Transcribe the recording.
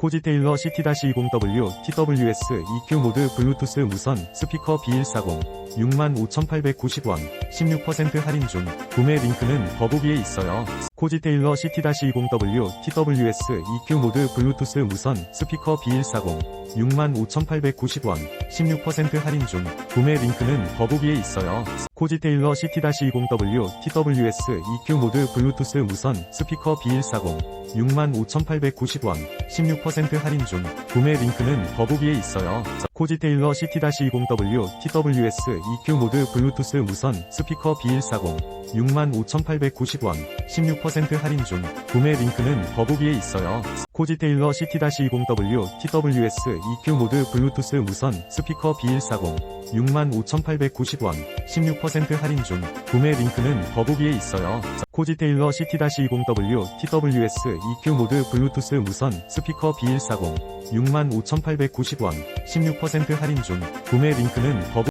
코지 테일러 CT-20W TWS EQ 모드 블루투스 무선 스피커 B140 65,890원 16% 할인 중 구매 링크는 더보기에 있어요. 코지 테일러 CT-20W TWS EQ 모드 블루투스 무선 스피커 B140 65,890원 16% 할인 중 구매 링크는 더보기에 있어요. 코지 테일러 CT-20W TWS EQ 모드 블루투스 무선 스피커 B140 65,890원 16% 할인 중 구매 링크는 더보기에 있어요. 코지 테일러 CT-20W TWS EQ 모드 블루투스 무선 스피커 B140 65,890원 16% 할인 중 구매 링크는 더보기에 있어요. 코지 테일러 CT-20W TWS EQ 모드 블루투스 무선 스피커 B140 65,890원 16% 할인 중 구매 링크는 더보기에 있어요. 코지 테일러 CT-20W TWS EQ 모드 블루투스 무선 스피커 B140 65,890원 16% 할인 중 구매 링크는 더보